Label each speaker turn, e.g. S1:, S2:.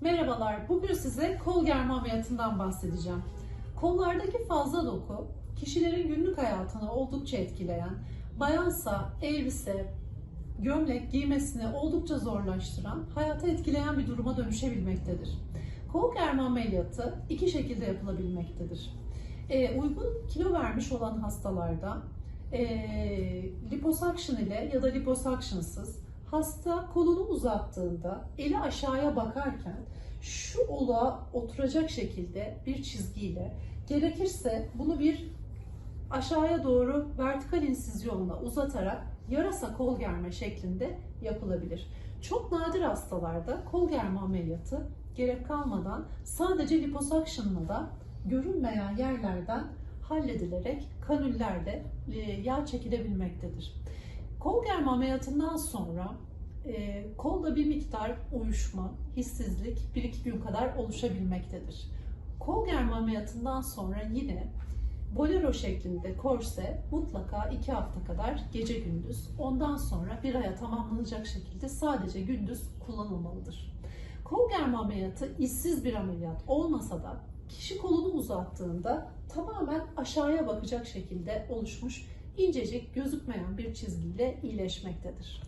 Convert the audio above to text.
S1: Merhabalar, bugün size kol germe ameliyatından bahsedeceğim. Kollardaki fazla doku, kişilerin günlük hayatını oldukça etkileyen, bayansa elbise, gömlek giymesini oldukça zorlaştıran, hayatı etkileyen bir duruma dönüşebilmektedir. Kol germe ameliyatı iki şekilde yapılabilmektedir. Ee, uygun kilo vermiş olan hastalarda e, liposuction ile ya da liposuctionsız hasta kolunu uzattığında eli aşağıya bakarken şu oluğa oturacak şekilde bir çizgiyle gerekirse bunu bir aşağıya doğru vertikal insizyonla uzatarak yarasa kol germe şeklinde yapılabilir. Çok nadir hastalarda kol germe ameliyatı gerek kalmadan sadece liposuction'la da görünmeyen yerlerden halledilerek kanüllerle e, yağ çekilebilmektedir. Kol germe ameliyatından sonra e, kolda bir miktar uyuşma, hissizlik 1-2 gün kadar oluşabilmektedir. Kol germe ameliyatından sonra yine bolero şeklinde korse mutlaka 2 hafta kadar gece gündüz, ondan sonra bir aya tamamlanacak şekilde sadece gündüz kullanılmalıdır. Kol germe ameliyatı işsiz bir ameliyat olmasa da kişi kolunu uzattığında tamamen aşağıya bakacak şekilde oluşmuş incecik gözükmeyen bir çizgiyle iyileşmektedir.